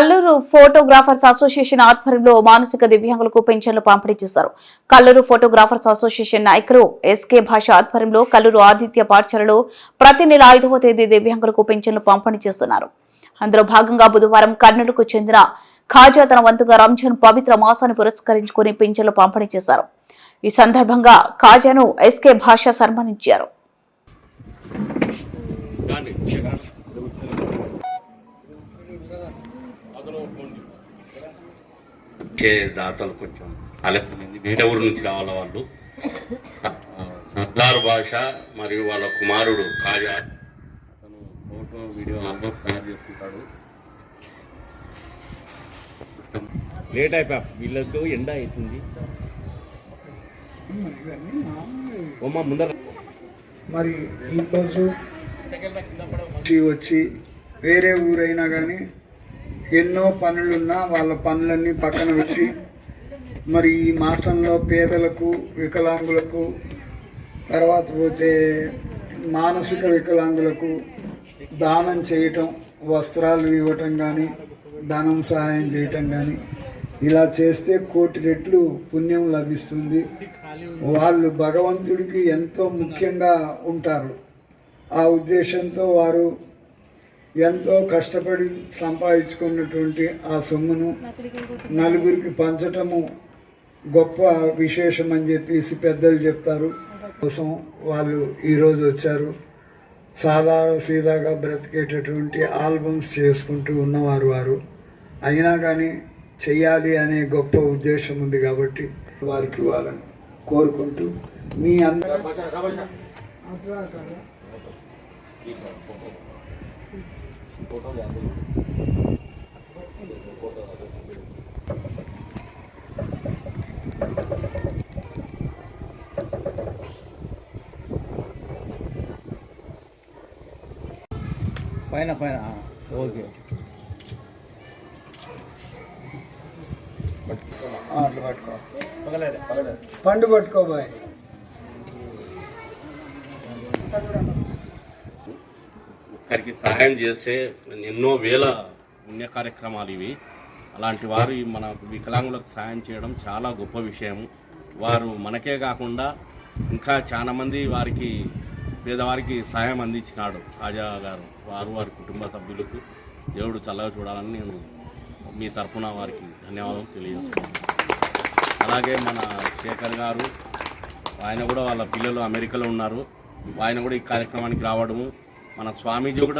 Kalluru photographers association ఆధ్వర్యంలో మానసిక దివ్యాంగులకు పెన్షన్లు పంపిణీ చేశారు. కల్లూరు ఫోటోగ్రాఫర్స్ అసోసియేషన్ నాయకులు ఎస్కే భాష ఆధ్వర్యంలో కల్లూరు ఆదిత్య పాఠశాలలో ప్రతి నెల ఐదవ తేదీ దివ్యాంగులకు పెన్షన్లు పంపిణీ చేస్తున్నారు. అందులో భాగంగా బుధవారం కర్నూలుకు చెందిన ఖాజా తన వంతుగా రంజాన్ పవిత్ర మాసాన్ని పురస్కరించుకుని పింఛన్లు పంపిణీ చేశారు. ఈ సందర్భంగా ఖాజాను ఎస్కే భాష సన్మానించారు. ఇచ్చే దాతలు కొంచెం ఆలస్యమైంది. వేరే ఊరు నుంచి రావాల వాళ్ళు? సర్దార్ భాష మరియు వాళ్ళ కుమారుడు కాజా అతను ఫోటో వీడియో ఆల్బమ్ తయారు చేసుకుంటాడు. లేట్ అయిపోయా వీళ్ళతో ఎండ అవుతుంది. ముందర మరి ఈరోజు వచ్చి వేరే ఊరైనా కానీ ఎన్నో పనులున్నా వాళ్ళ పనులన్నీ పక్కన పెట్టి మరి ఈ మాసంలో పేదలకు వికలాంగులకు తర్వాత పోతే మానసిక వికలాంగులకు దానం చేయటం వస్త్రాలు ఇవ్వటం కానీ ధనం సహాయం చేయటం కానీ ఇలా చేస్తే కోటి రెట్లు పుణ్యం లభిస్తుంది. వాళ్ళు భగవంతుడికి ఎంతో ముఖ్యంగా ఉంటారు. ఆ ఉద్దేశంతో వారు ఎంతో కష్టపడి సంపాదించుకున్నటువంటి ఆ సొమ్మును నలుగురికి పంచటము గొప్ప విశేషం అని చెప్పేసి పెద్దలు చెప్తారు. కోసం వాళ్ళు ఈరోజు వచ్చారు. సాధారణ సీదాగా బ్రతికేటటువంటి ఆల్బమ్స్ చేసుకుంటూ ఉన్నవారు వారు. అయినా కానీ చెయ్యాలి అనే గొప్ప ఉద్దేశం ఉంది కాబట్టి వారికి ఇవ్వాలని కోరుకుంటూ మీ అందరూ పైన పైన ఓకే ఆ, అట్లా పట్టుకో పండు పట్టుకో బాయ్ ఒకరికి సహాయం చేసే ఎన్నో వేల పుణ్య కార్యక్రమాలు ఇవి. అలాంటి వారు మన వికలాంగులకు సహాయం చేయడం చాలా గొప్ప విషయం. వారు మనకే కాకుండా ఇంకా చాలామంది వారికి పేదవారికి సహాయం అందించినాడు రాజా గారు వారు వారి కుటుంబ సభ్యులకు. దేవుడు చల్లగా చూడాలని నేను మీ తరఫున వారికి ధన్యవాదాలు తెలియజేస్తున్నాను. అలాగే మన శేఖర్ గారు ఆయన కూడా వాళ్ళ పిల్లలు అమెరికాలో ఉన్నారు. ఆయన కూడా ఈ కార్యక్రమానికి రావడము మన స్వామీజీ కూడా